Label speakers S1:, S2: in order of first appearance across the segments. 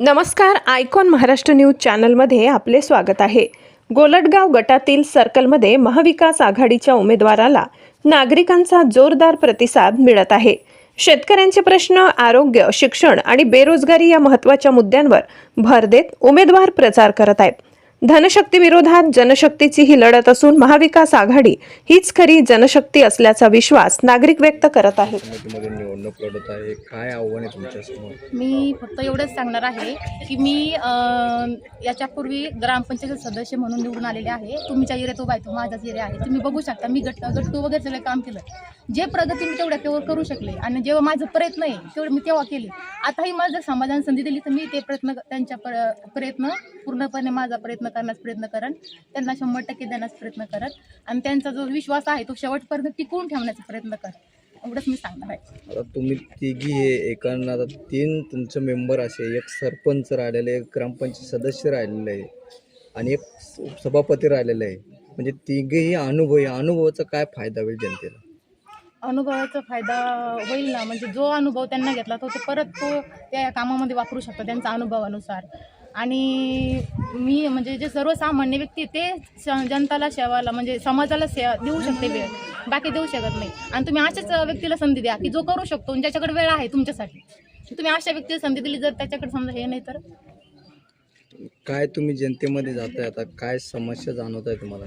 S1: नमस्कार icon Maharashtra news चॅनलमध्ये आपले स्वागत आहे. गोलटगाव गटातील सर्कलमध्ये महाविकास आघाडीच्या उमेदवाराला नागरिकांचा जोरदार प्रतिसाद मिळत आहे. शेतकऱ्यांचे प्रश्न आरोग्य शिक्षण आणि बेरोजगारी या महत्त्वाच्या मुद्द्यांवर भर देत उमेदवार प्रचार करत आहेत. धनशक्ती विरोधात जनशक्तीची ही लढत असून महाविकास आघाडी हीच खरी जनशक्ती असल्याचा विश्वास नागरिक व्यक्त करत आहेत.
S2: समितीमध्ये निवडणूक लढत आहे. काय आव्हान आहे तुमच्यासमोर?
S3: मी फक्त एवढंच सांगणार आहे की मी अं, याच्यापूर्वी ग्रामपंचायत सदस्य म्हणून निवडून आलेले आहे. तुमच्या आहे तो माझाच एरिया आहे. तुम्ही बघू शकता मी गट गट्टू वगैरे सगळं काम केलं. जे प्रगती मी तेवढ्या तेव्हा करू शकले आणि जेव्हा माझं प्रयत्न आहे तेवढं मी तेव्हा केले. आताही मला जर समाधान संधी दिली तर मी ते प्रयत्न त्यांच्या प्र- प्रयत्न पूर्णपणे माझा प्रयत्न करण्यास प्रयत्न करन त्यांना शंभर टक्के देण्यास प्रयत्न करत. आणि त्यांचा जो विश्वास आहे तो शेवटपर्यंत टिकवून ठेवण्याचा प्रयत्न कर एवढंच मी सांगणार आहे.
S2: आता तुम्ही तिघी हे एकांना आता तीन तुमचे मेंबर असे एक सरपंच राहिलेले एक ग्रामपंचायत सदस्य राहिलेले आहे आणि एक स- सभापती राहिलेलं आहे. म्हणजे तिघेही अनुभव अनुभवाचा काय फायदा होईल जनतेला?
S3: अनुभवाचा फायदा होईल ना. म्हणजे जो अनुभव त्यांना घेतला तो ते परत तो त्या कामामध्ये वापरू शकतो त्यांचा अनुभवानुसार. आणि मी म्हणजे जे सर्वसामान्य व्यक्ती ते स- जनताला सेवाला म्हणजे समाजाला सेवा देऊ शकते वेळ. बाकी देऊ शकत नाही. आणि तुम्ही अशाच व्यक्तीला संधी द्या की जो करू शकतो ज्याच्याकडे वेळ आहे तुमच्यासाठी. तुम्ही अशा व्यक्तीला संधी दिली जर त्याच्याकडे समजा हे नाही तर?
S2: काय तुम्ही जनतेमध्ये जाताय आता काय समस्या जाणवत आहे तुम्हाला?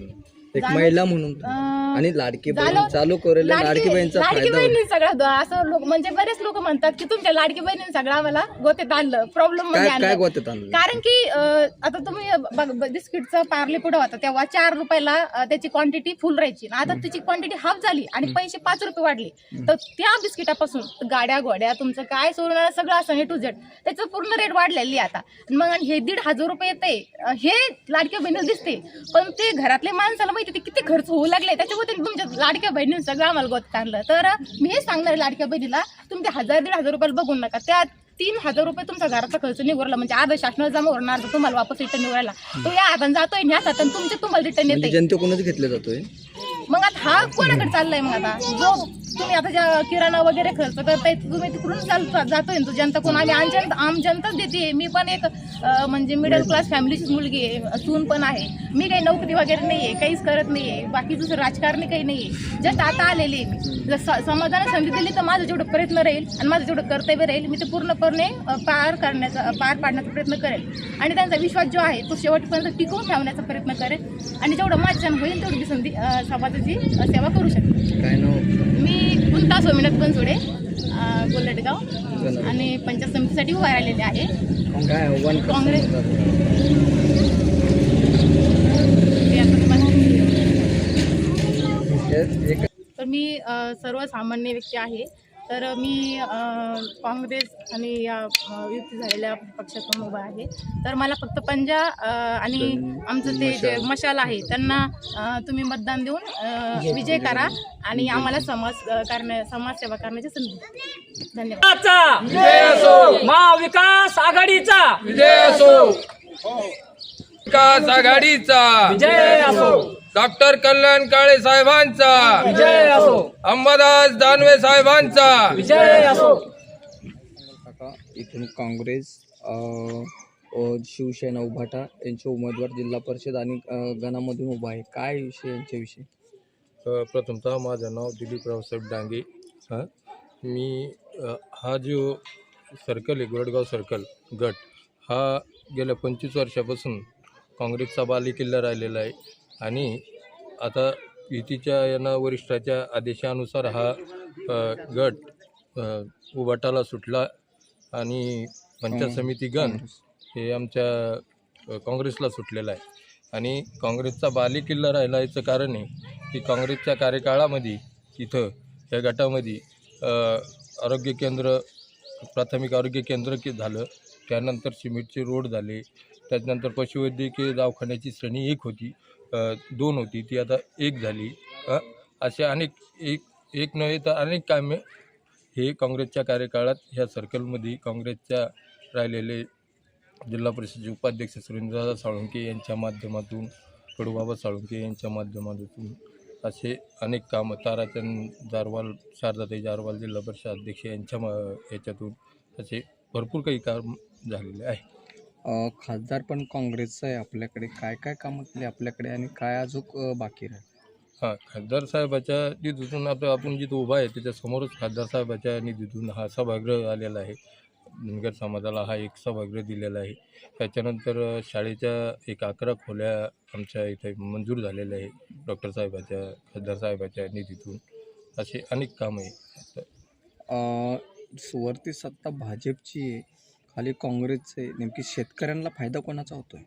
S2: एक महिला म्हणून आणि लाडकी बहीण चालू करेल लाडकी बहीणचा
S3: लाडकी बहिणी सगळं असं लोक म्हणजे बरेच लोक म्हणतात की तुमच्या लाडकी बहिणीने सगळं आम्हाला गोतेत आणलं. प्रॉब्लेममध्ये
S2: काय
S3: आणलं.
S2: गोत्यात आणलं?
S3: कारण की अं, आता तुम्ही बिस्किटचं पार्ले पुढं होता? तेव्हा चार रुपयाला अं, त्याची क्वांटिटी फुल राहायची. आणि आता त्याची क्वांटिटी हाफ झाली आणि पैसे पाच रुपये वाढले. तर त्या बिस्किटापासून गाड्या गोड्या तुमचं काय सोडून सगळं असं ए टू झेड त्याचं पूर्ण रेट वाढलेली आहे आता. आणि मग आणि हे दीड हजार रुपये येते हे लाडक्या बहिणीला दिसते पण ते घरातल्या माणसाला माहिती ते किती खर्च होऊ लागले. त्याच्यामुळे तुमच्या लाडक्या बहिणीने सगळं आम्हाला गोत आणलं. तर मी हे सांगणार आहे लाडक्या बहिणीला तुम्ही ते हजार दीड हजार रुपयाला बघून नका. त्या तीन हजार रुपये तुमचा घराचा खर्च निवडला म्हणजे आधा शासनाला जमा होणार तुम्हाला वापस रिटर्न निवडायला तो या हाताने जातोय आणि ह्याच हाताने तुमचे तुम्हाला रिटर्न
S2: म्हणजे
S3: येते
S2: जनतेकडूनच घेतलं जातोय?
S3: मग आता हा कोणाकडे चाललाय मग आता? जो तुम्ही आता ज्या किराणा वगैरे खर्च करताय तुम्ही तिकडून जातोय तो जनता कोण? आम्ही आम जनता आम जनताच देते. मी पण एक म्हणजे मिडल क्लास फॅमिलीचीच मुलगी आहे. सून पण आहे. मी काही नोकरी वगैरे नाही आहे काहीच करत नाही आहे बाकी दुसरं राजकारणी काही नाही आहे जस्ट आता आलेली आहे मी. जर स- समाजाने संधी दिली तर माझं जेवढं प्रयत्न राहील आणि माझं जेवढं कर्तव्य राहील मी ते पूर्णपणे पार करण्याचा पार पाडण्याचा प्रयत्न करेल. आणि त्यांचा विश्वास जो आहे तो शेवटपर्यंत टिकवून ठेवण्याचा प्रयत्न करेल. आणि जेवढं माझ्यान होईल तेवढी संधी समाजाची सेवा करू शकते.
S2: काय
S3: कुंता सोमिनाथ बनसोडे अं, गोलटगाव आणि पंचायत समितीसाठी उभा राहिलेले आहे. काँग्रेस- तर मी सर्वसामान्य व्यक्ती आहे. तर मी काँग्रेस आणि या युती झालेल्या पक्षातून उभा आहे. तर मला फक्त पंजा आणि आमचं ते जे मशाल. आहे त्यांना तुम्ही मतदान देऊन विजय करा. आणि आम्हाला समाज करण्या समाजसेवा करण्याची संधी. धन्यवाद.
S4: महाविकास आघाडीचा.
S5: विजय असो. विकास आघाडीचा.
S4: जय असो.
S5: डॉक्टर कल्याण काळे साहेबांचा.
S4: जय असो.
S5: अंबादास दानवे साहेबांचा.
S4: जय असो.
S2: काका इथून काँग्रेस शिवसेना उभाटा यांचे उमेदवार जिल्हा परिषद आणि गणामधून उभा आहे. काय विषय यांच्याविषयी
S5: प्रथमतः माझं नाव दिलीप रावसाहेब डांगे. हां? मी हा जो सर्कल आहे गोरडगाव सर्कल गट हा गेल्या पंचवीस वर्षापासून काँग्रेसचा बालेकिल्ला राहिलेला आहे. आणि आता युतीच्या यांना वरिष्ठाच्या आदेशानुसार हा गट उभाटाला सुटला आणि पंचायत समिती गण हे आमच्या काँग्रेसला सुटलेलं आहे. आणि काँग्रेसचा बालेकिल्ला राहिला याचं कारण आहे की काँग्रेसच्या कार्यकाळामध्ये इथं या गटामध्ये आरोग्य केंद्र प्राथमिक आरोग्य केंद्र के झालं. त्यानंतर सिमेंटचे रोड झाले. त्याच्यानंतर पशुवैद्यकीय दवाखान्याची श्रेणी एक होती. दोन होती. ती आता एक झाली. असे अनेक एक एक नव्हे तर अनेक कामे हे काँग्रेसच्या कार्यकाळात ह्या सर्कलमध्ये काँग्रेसच्या राहिलेले जिल्हा परिषदेचे उपाध्यक्ष सुरेंद्रदादा साळुंके यांच्या माध्यमातून कडूबाबा साळुंके यांच्या माध्यमातून असे अनेक कामं ताराचंद जारवाल शारदाताई जारवाल जिल्हा परिषद अध्यक्ष यांच्या म याच्यातून असे भरपूर काही काम झालेले आहे.
S2: खासदार पण काँग्रेसचं आहे आपल्याकडे. काय काय कामं केली आपल्याकडे आणि काय अजून बाकी राहील?
S5: हां खासदार साहेबाच्या निधीतून आता आपण जिथं उभा आहे त्याच्यासमोरच खासदार साहेबाच्या निधीतून हा सभागृह आलेला आहे. धनगर समाजाला हा एक सभागृह दिलेला आहे. त्याच्यानंतर शाळेच्या एक अकरा खोल्या आमच्या इथे मंजूर झालेल्या आहे डॉक्टर साहेबाच्या खासदार साहेबाच्या निधीतून. असे अनेक कामं आहे
S2: अ, वरती सत्ता भाजपची आहे. खाली काँग्रेसचे नेमकी शेतकऱ्यांना फायदा कोणाचा होतोय?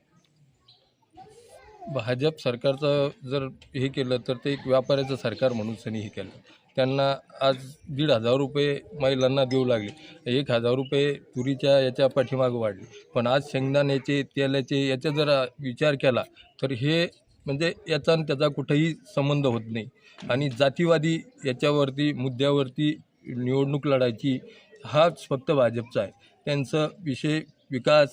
S5: भाजप सरकारचं जर हे केलं तर ते एक व्यापाऱ्याचं सरकार म्हणून त्यांनी हे केलं. त्यांना आज दीड हजार रुपये महिलांना देऊ लागले. एक हजार रुपये तुरीच्या याच्या पाठीमागं वाढले. पण आज शेंगदाण्याचे तेलाचे याचा जर विचार केला तर हे म्हणजे याचा आणि त्याचा कुठेही संबंध होत नाही. आणि जातीवादी याच्यावरती मुद्द्यावरती निवडणूक लढायची हाच फक्त भाजपचा आहे. त्यांचं विषय विकास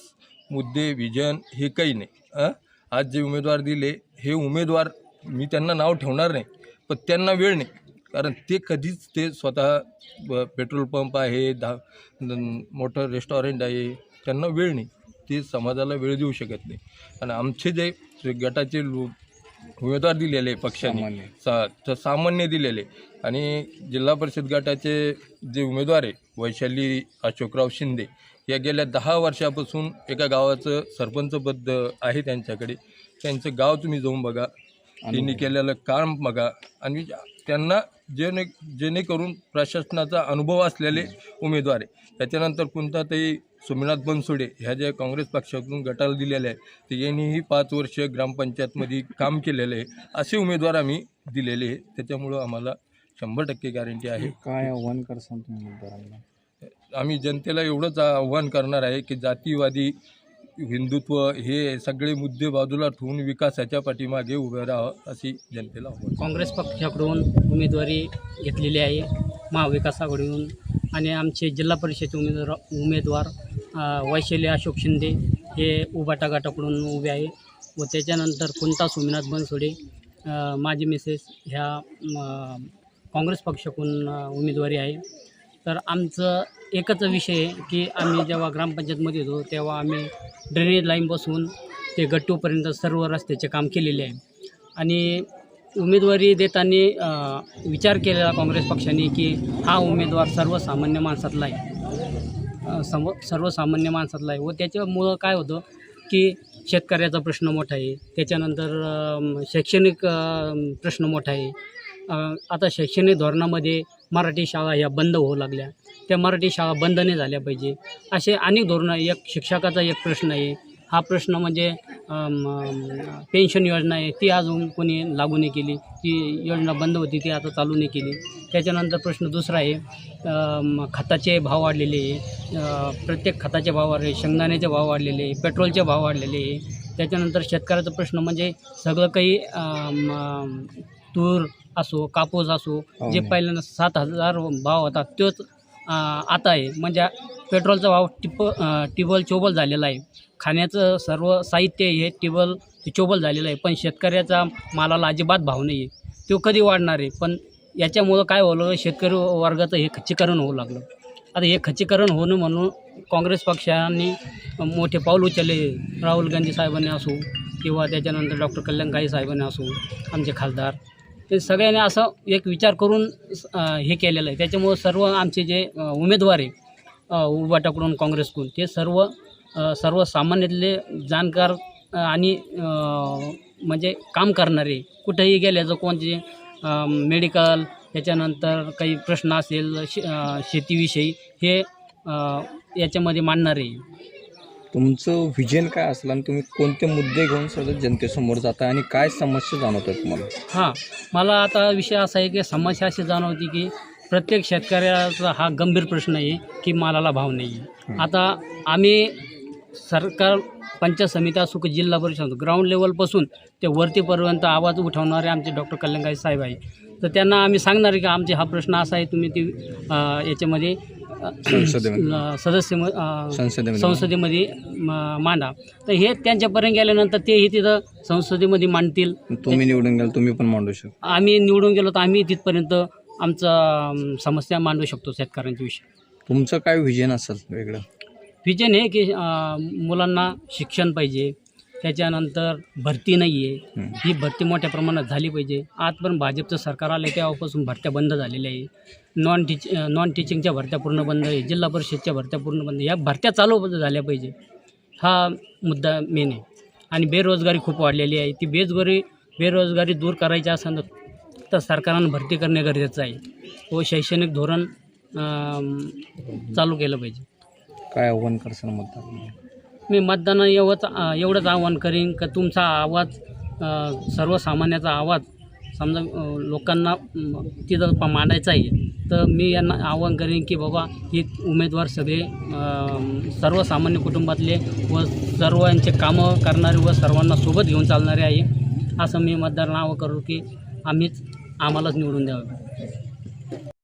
S5: मुद्दे विजन हे काही नाही. आज जे उमेदवार दिले हे उमेदवार मी त्यांना नाव ठेवणार नाही पण त्यांना वेळ नाही. कारण ते कधीच ते स्वतः ब- पेट्रोल पंप आहे धा मोठं रेस्टॉरंट आहे त्यांना वेळ नाही. ते समाजाला वेळ देऊ शकत नाही. आणि आमचे जे जे गटाचे लो उमेदवार दिलेले पक्षाने.
S2: सामान्य.
S5: सा तर सामान्य दिलेले. आणि जिल्हा परिषद गटाचे जे उमेदवार आहे वैशाली अशोकराव शिंदे या गेल्या दहा वर्षापासून एका गावाचं सरपंचपद आहे त्यांच्याकडे. त्यांचं गाव तुम्ही जाऊन बघा. त्यांनी केलेलं काम बघा. आणि त्यांना जेणे जेणेकरून प्रशासनाचा अनुभव असलेले उमेदवार आहे. त्याच्यानंतर कोणतातरी सोमनाथ बनसोडे ह्या ज्या काँग्रेस पक्षातून गटाला दिलेले आहे तर यांनीही पाच वर्ष ग्रामपंचायतमध्ये काम केलेलं आहे असे उमेदवार आम्ही दिलेले आहे त्याच्यामुळं आम्हाला शंभर टक्के गॅरंटी आहे.
S2: काय आव्हान करसाल तुम्ही उमेदवारांना?
S5: आम्ही जनतेला एवढंच आव्हान करणार आहे की जातीवादी हिंदुत्व हे सगळे मुद्दे बाजूला ठेवून विकासाच्या पाठीमागे उभे राहावं अशी जनतेला आव्हान
S6: काँग्रेस पक्षाकडून उमेदवारी घेतलेली आहे महाविकास आघाडीकडून. आणि आमचे जिल्हा परिषदेचे उमेदवार उमेदवार वैशाली अशोक शिंदे हे उभाटा गटाकडून उभे आहे व त्याच्यानंतर कुंता सोमनाथ बनसोडे माजी माझी मिसेस ह्या काँग्रेस पक्षाकडून उमेदवारी आहे. तर आमचं एकच विषय आहे की आम्ही जेव्हा ग्रामपंचायतमध्ये होतो तेव्हा आम्ही ड्रेनेज लाईन बसून ते गट्टूपर्यंत सर्व रस्त्याचे काम केलेले आहे. आणि उमेदवारी देताना विचार केलेला काँग्रेस पक्षाने की हा उमेदवार सर्वसामान्य माणसातला आहे. सम सर्वसामान्य माणसातला आहे व त्याच्यामुळं काय होतं की शेतकऱ्याचा प्रश्न मोठा आहे. त्याच्यानंतर शैक्षणिक प्रश्न मोठा आहे. आता शैक्षणिक धोरणामध्ये मराठी शाळा ह्या बंद होऊ लागल्या. त्या मराठी शाळा बंद नाही झाल्या पाहिजे. असे अनेक धोरणं एक शिक्षकाचा एक प्रश्न आहे. हा प्रश्न म्हणजे पेन्शन योजना आहे ती अजून कोणी लागू नाही केली. ती योजना बंद होती ती आता चालू नाही केली. त्याच्यानंतर प्रश्न दुसरा आहे खताचे भाव वाढलेले आहे. प्रत्येक खताचे भाव वाढले शेंगदाण्याचे भाव वाढलेले आहे पेट्रोलचे भाव वाढलेले आहे. त्याच्यानंतर शेतकऱ्याचा प्रश्न म्हणजे सगळं काही तूर असो कापूस असो जे पहिल्यांदा सात हजार भाव होता तोच आता आहे. म्हणजे पेट्रोलचा भाव टिप टिबल चोबल झालेला आहे. खाण्याचं सर्व साहित्य हे टिबल चोबल झालेलं आहे. पण शेतकऱ्याचा मालाला अजिबात भाव नाही आहे. तो कधी वाढणार आहे? पण याच्यामुळं काय होलं शेतकरी वर्गाचं हे खच्चीकरण होऊ लागलं. आता हे खच्चीकरण होणं म्हणून काँग्रेस पक्षाने मोठे पाऊल उचलले. राहुल गांधी साहेबांनी असो किंवा त्याच्यानंतर डॉक्टर कल्याण गाई साहेबांनी असो आमचे खासदार. ते सगळ्यांनी असं एक विचार करून हे केलेलं आहे. त्याच्यामुळं सर्व आमचे जे उमेदवार आहे अ, उबाटाकडून काँग्रेसकडून. ते सर्व सर्वसामान्यातले जाणकार आणि म्हणजे काम करणारे कुठेही गेल्याचं कोणते अ, मेडिकल त्याच्यानंतर काही प्रश्न असेल शे शेतीविषयी हे याच्यामध्ये मांडणारे.
S2: तुमचं व्हिजन काय असलं आणि तुम्ही कोणते मुद्दे घेऊन सतत जनतेसमोर जाता आणि काय समस्या जाणवतात तुम्हाला?
S6: हां. मला आता विषय असा आहे की समस्या अशी जाणवती की प्रत्येक शेतकऱ्याचा हा गंभीर प्रश्न आहे की मालाला भाव नाही आहे. आता आम्ही सरकार पंचायत समिती असो की जिल्हा परिषद ग्राउंड लेवलपासून ते वरतीपर्यंत आवाज उठवणारे आमचे डॉक्टर कल्याणकारी साहेब आहे. तर त्यांना आम्ही सांगणार आहे की आमचे हा प्रश्न असा आहे तुम्ही ती याच्यामध्ये सदस्य
S2: संसदेमध्ये.
S6: मांडा. तर हे त्यांच्यापर्यंत गेल्यानंतर तेही तिथं संसदेमध्ये मांडतील.
S2: तुम्ही निवडून गेला तुम्ही पण मांडू शकता.
S6: आम्ही निवडून गेलो तर आम्ही तिथपर्यंत आमचा समस्या मांडू शकतो शेतकऱ्यांच्या विषयी.
S2: तुमचं काय व्हिजन असेल वेगळं?
S6: विजन हे की अं, मुलांना शिक्षण पाहिजे त्याच्यानंतर भरती नाही आहे ही भरती मोठ्या प्रमाणात झाली पाहिजे. आजपर्यंत भाजपचं सरकार आलं तेव्हापासून भरत्या बंद झालेल्या आहे. नॉन टीच नॉन टीचिंगच्या भरत्या पूर्ण बंद आहे. जिल्हा परिषदच्या भरत्या पूर्ण बंद आहे. या भरत्या चालू झाल्या पाहिजे. हा मुद्दा मेन आहे. आणि बेरोजगारी खूप वाढलेली आहे. ती बेरोजगारी बेरोजगारी दूर करायची असेल तर सरकारनं भरती करणे गरजेचं आहे. व शैक्षणिक धोरण चालू केलं पाहिजे.
S2: काय आव्हान करसान मतदार
S6: मी मतदान एवढंच एवढंच आवाहन करीन का तुमचा आवाज सर्वसामान्याचा आवाज समजा लोकांना तिथं मांडायचा आहे. तर मी यांना आवाहन करीन की बाबा हे उमेदवार सगळे सर्वसामान्य कुटुंबातले व सर्वांचे कामं करणारे व सर्वांना सोबत घेऊन चालणारे आहे. असं मी मतदारांना आवाहन करू की आम्हीच आम्हालाच निवडून द्यावं.